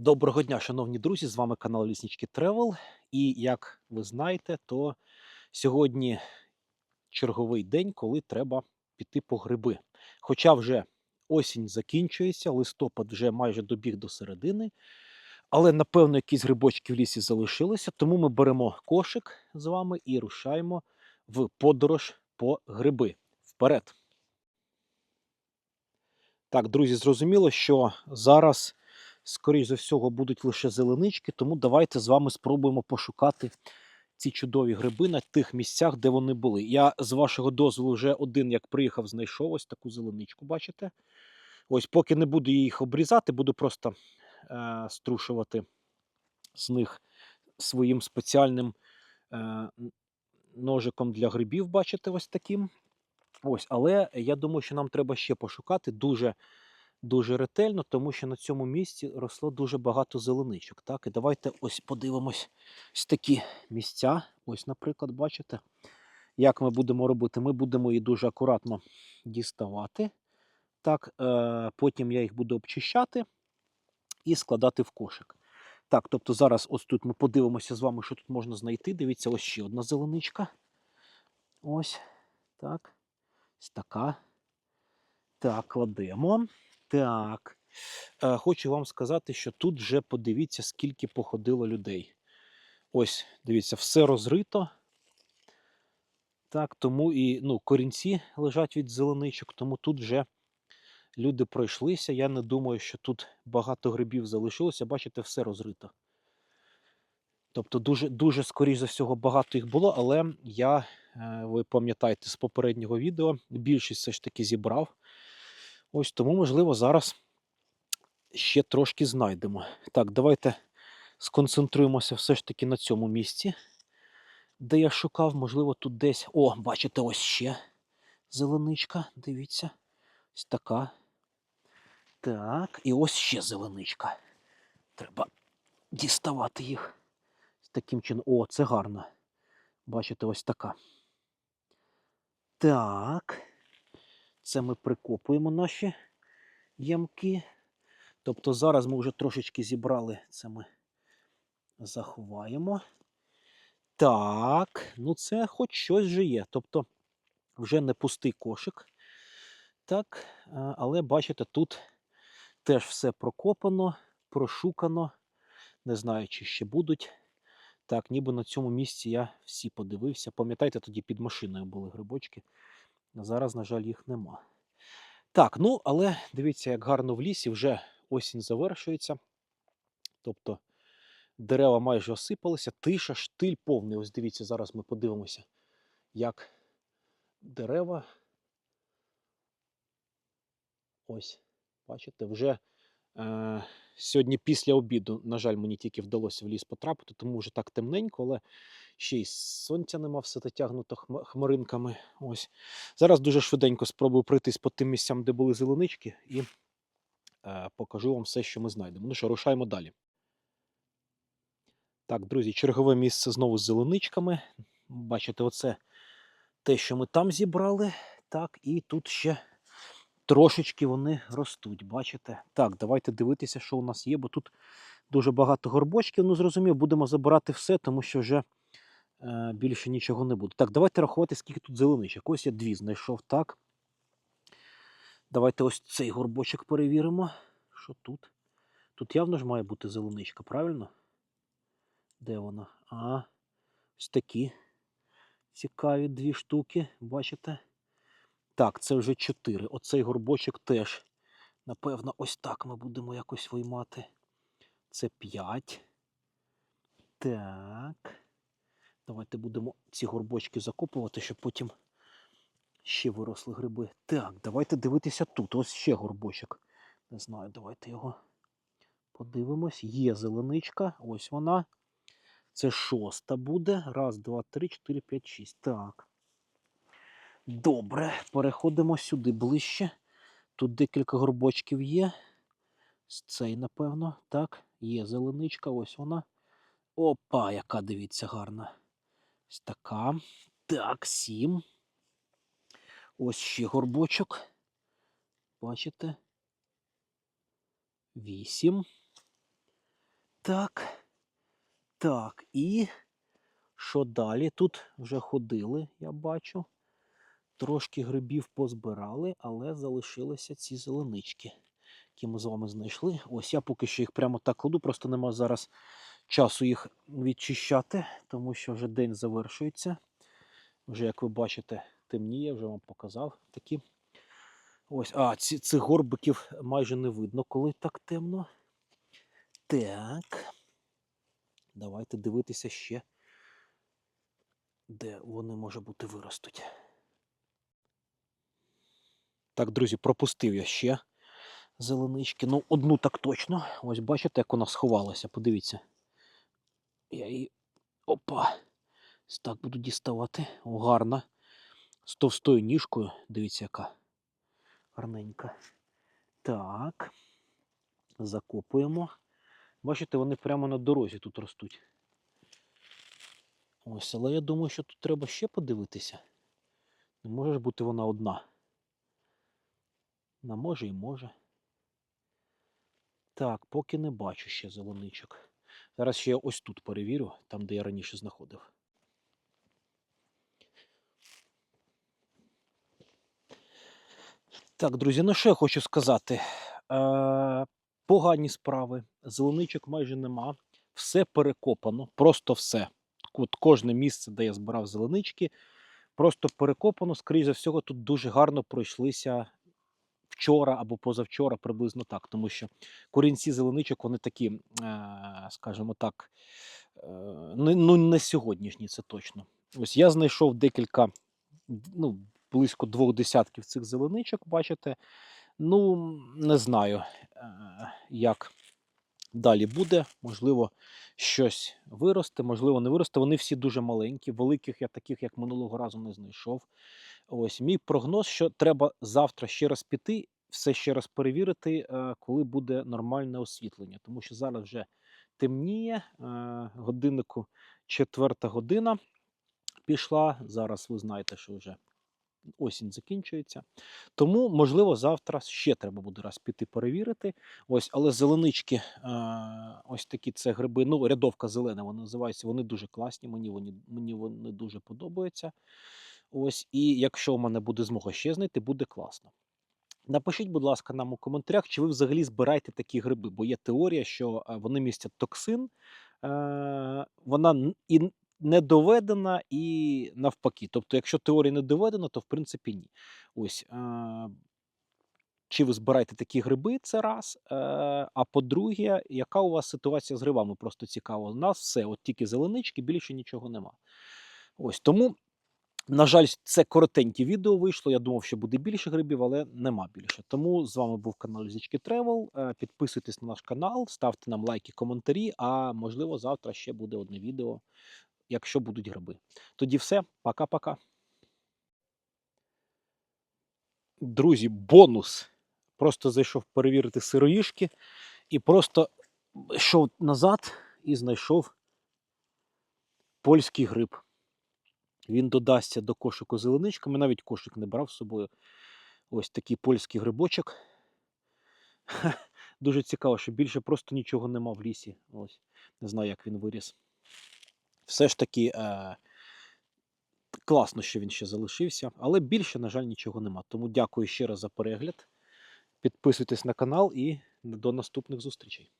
Доброго дня, шановні друзі! З вами канал Ліснички Тревел. І як ви знаєте, то сьогодні черговий день, коли треба піти по гриби. Хоча вже осінь закінчується, листопад вже майже добіг до середини, але напевно якісь грибочки в лісі залишилися. Тому ми беремо кошик з вами і рушаємо в подорож по гриби. Вперед! Так, друзі, зрозуміло, що зараз скоріш за всього, будуть лише зеленички, тому давайте з вами спробуємо пошукати ці чудові гриби на тих місцях, де вони були. Я з вашого дозволу вже один, як приїхав, знайшов ось таку зеленичку, бачите? Ось, поки не буду їх обрізати, буду просто е, струшувати з них своїм спеціальним е, ножиком для грибів, бачите, ось таким. Ось, Але я думаю, що нам треба ще пошукати дуже дуже ретельно, тому що на цьому місці росло дуже багато зеленичок. Так, І давайте ось подивимось ось такі місця. Ось, наприклад, бачите, як ми будемо робити? Ми будемо її дуже акуратно діставати. Так, е, Потім я їх буду обчищати і складати в кошик. Так, тобто зараз ось тут ми подивимося з вами, що тут можна знайти. Дивіться, ось ще одна зеленичка. Ось. Так. Ось така. Так, кладемо. Так. Е, Хочу вам сказати, що тут вже подивіться, скільки походило людей. Ось, дивіться, все розрито. Так, тому і ну, корінці лежать від зеленичок, тому тут вже люди пройшлися. Я не думаю, що тут багато грибів залишилося. Бачите, все розрито. Тобто, дуже, дуже скоріш за всього, багато їх було, але я, е, ви пам'ятаєте з попереднього відео, більшість все ж таки зібрав. Ось тому, можливо, зараз ще трошки знайдемо. Так, давайте сконцентруємося все ж таки на цьому місці, де я шукав, можливо, тут десь. О, бачите, ось ще зеленичка. Дивіться. Ось така. Так, і ось ще зеленичка. Треба діставати їх. Таким чином. О, це гарно. Бачите, ось така. Так. Це ми прикопуємо наші ямки. Тобто зараз ми вже трошечки зібрали, це ми заховаємо. Так, ну це хоч щось же є. Тобто вже не пустий кошик. Так, але бачите, тут теж все прокопано, прошукано. Не знаю, чи ще будуть. Так, ніби на цьому місці я всі подивився. Пам'ятаєте, тоді під машиною були грибочки. Зараз, на жаль, їх нема. Так, ну, але дивіться, як гарно в лісі, вже осінь завершується. Тобто дерева майже осипалися, тиша, штиль повний. Ось дивіться, зараз ми подивимося, як дерева. Ось, бачите, вже сьогодні після обіду, на жаль, мені тільки вдалося в ліс потрапити, тому вже так темненько, але ще й сонця нема, все затягнуто хмаринками. Ось. Зараз дуже швиденько спробую пройтись по тим місцям, де були зеленички, і е, покажу вам все, що ми знайдемо. Ну що, рушаємо далі. Так, друзі, чергове місце знову з зеленичками. Бачите, оце те, що ми там зібрали. Так, і тут ще трошечки вони ростуть, бачите? Так, давайте дивитися, що у нас є, бо тут дуже багато горбочків. Ну, зрозумів, будемо забирати все, тому що вже е, більше нічого не буде. Так, давайте рахувати, скільки тут зеленичок. Ось я дві знайшов, так. Давайте ось цей горбочок перевіримо. Що тут? Тут явно ж має бути зеленичка, правильно? Де вона? А, ось такі цікаві дві штуки, бачите? Так, це вже 4. Оцей горбочок теж. Напевно, ось так ми будемо якось виймати. Це 5. Так. Давайте будемо ці горбочки закопувати, щоб потім ще виросли гриби. Так, давайте дивитися тут. Ось ще горбочок. Не знаю, давайте його подивимось. Є зеленичка. Ось вона. Це шоста буде. Раз, два, три, чотири, п'ять, шість. Так. Добре, переходимо сюди ближче. Тут декілька горбочків є. Цей, напевно, так, є зеленичка, ось вона. Опа, яка дивіться, гарна. Ось така. Так, сім. Ось ще горбочок. Бачите? Вісім. Так. Так, і що далі? Тут вже ходили, я бачу. Трошки грибів позбирали, але залишилися ці зеленички, які ми з вами знайшли. Ось я поки що їх прямо так кладу, просто нема зараз часу їх відчищати, тому що вже день завершується. Вже, як ви бачите, темніє, вже вам показав такі. Ось, а, ці, цих горбиків майже не видно, коли так темно. Так. Давайте дивитися ще, де вони, може бути, виростуть. Так, друзі, пропустив я ще зеленички. Ну, одну так точно. Ось бачите, як вона сховалася. Подивіться. Я її. Опа! Так буду діставати. О, гарна. З товстою ніжкою. Дивіться, яка гарненька. Так. Закопуємо. Бачите, вони прямо на дорозі тут ростуть. Ось, але я думаю, що тут треба ще подивитися. Не може ж бути вона одна. На може і може. Так, поки не бачу ще зеленичок. Зараз ще я ось тут перевірю, там, де я раніше знаходив. Так, друзі, ну що я хочу сказати. Е, погані справи. Зеленичок майже нема. Все перекопано, просто все. От кожне місце, де я збирав зеленички, просто перекопано. Скоріше за всього, тут дуже гарно пройшлися вчора або позавчора, приблизно так. Тому що корінці зеленичок, вони такі, е, скажімо так, е, ну не сьогоднішні, це точно. Ось я знайшов декілька, ну, близько двох десятків цих зеленичок, бачите. Ну, не знаю, е, як далі буде. Можливо, щось виросте, можливо, не виросте. Вони всі дуже маленькі. Великих я таких, як минулого разу, не знайшов. Ось мій прогноз, що треба завтра ще раз піти, все ще раз перевірити, е, коли буде нормальне освітлення. Тому що зараз вже темніє, е, годиннику четверта година пішла. Зараз ви знаєте, що вже осінь закінчується. Тому, можливо, завтра ще треба буде раз піти перевірити. Ось, але зеленички, е, ось такі це гриби. Ну, рядовка зелена, вони називаються. Вони дуже класні. Мені вони, мені вони дуже подобаються. Ось, і якщо у мене буде змога ще знайти, буде класно. Напишіть, будь ласка, нам у коментарях, чи ви взагалі збираєте такі гриби, бо є теорія, що е, вони містять токсин, е, вона і не доведена, і навпаки. Тобто, якщо теорія не доведена, то в принципі ні. Ось. Е, чи ви збираєте такі гриби, це раз. Е, а по-друге, яка у вас ситуація з грибами? Просто цікаво. У нас все, от тільки зеленички, більше нічого нема. Ось тому. На жаль, це коротеньке відео вийшло. Я думав, що буде більше грибів, але нема більше. Тому з вами був канал Зічки Тревел. Е, Підписуйтесь на наш канал, ставте нам лайки, коментарі. А можливо, завтра ще буде одне відео, якщо будуть гриби. Тоді все, пока-пока. Друзі, бонус. Просто зайшов перевірити сироїшки і просто йшов назад і знайшов польський гриб. Він додасться до кошику зеленичками. Навіть кошик не брав з собою. Ось такий польський грибочок. Дуже цікаво, що більше просто нічого нема в лісі. Ось. Не знаю, як він виріс. Все ж таки е- класно, що він ще залишився, але більше, на жаль, нічого нема. Тому дякую ще раз за перегляд. Підписуйтесь на канал і до наступних зустрічей.